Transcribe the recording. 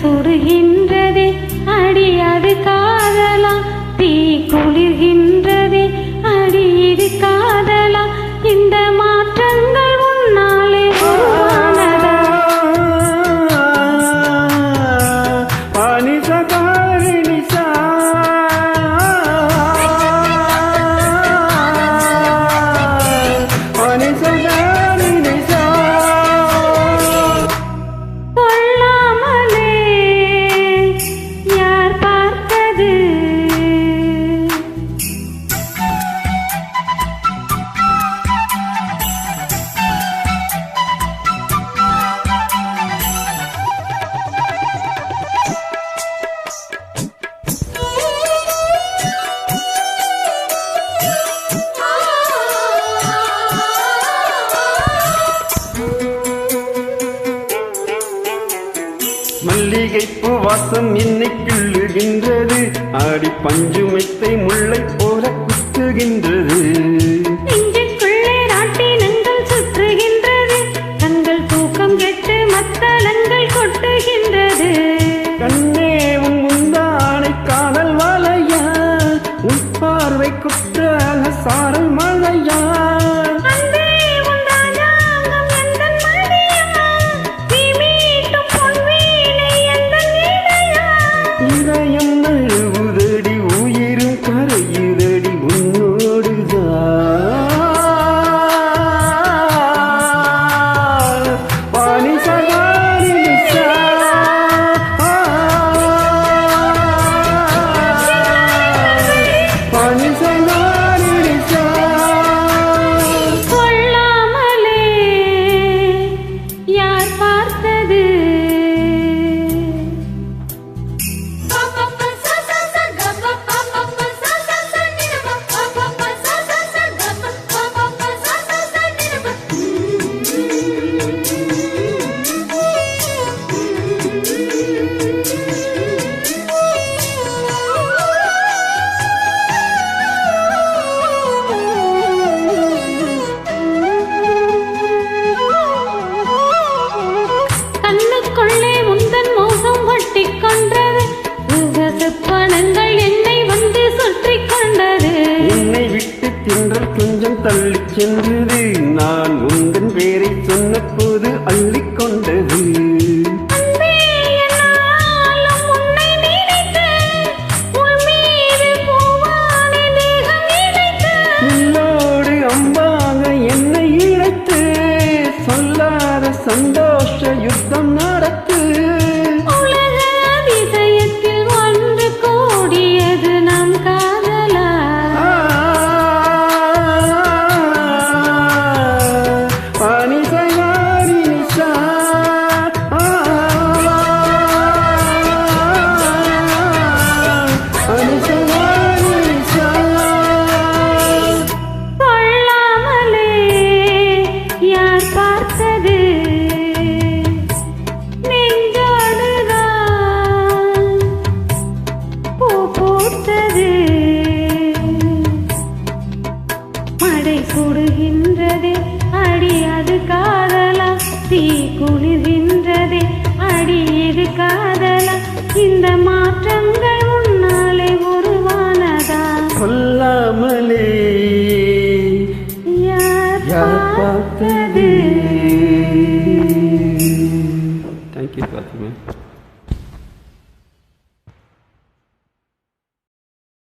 சுடுகின்ற மல்லிகைப்பூ வாசம் என்னை கிள்ளுகின்றது ஆடி பஞ்சுமைத்தை முல்லை போல குத்துகின்றது. பார்வை குற்றால சாரல் மழையா? கண்கள் என்னை வந்து சுற்றி கொண்டது. என்னை விட்டு தின்றல் கொஞ்சம் தள்ளி சென்றது நான் உன் மழை சுடுகின்றதே அடி அது காதலா? தீ குளிர்கின்றதே அடி இது காதலா? இந்த மாற்றங்கள் உன்னாலே உருவானதா? கொல்லாமலே யார் பார்த்தது? தேங்க்யூ பாத்திமா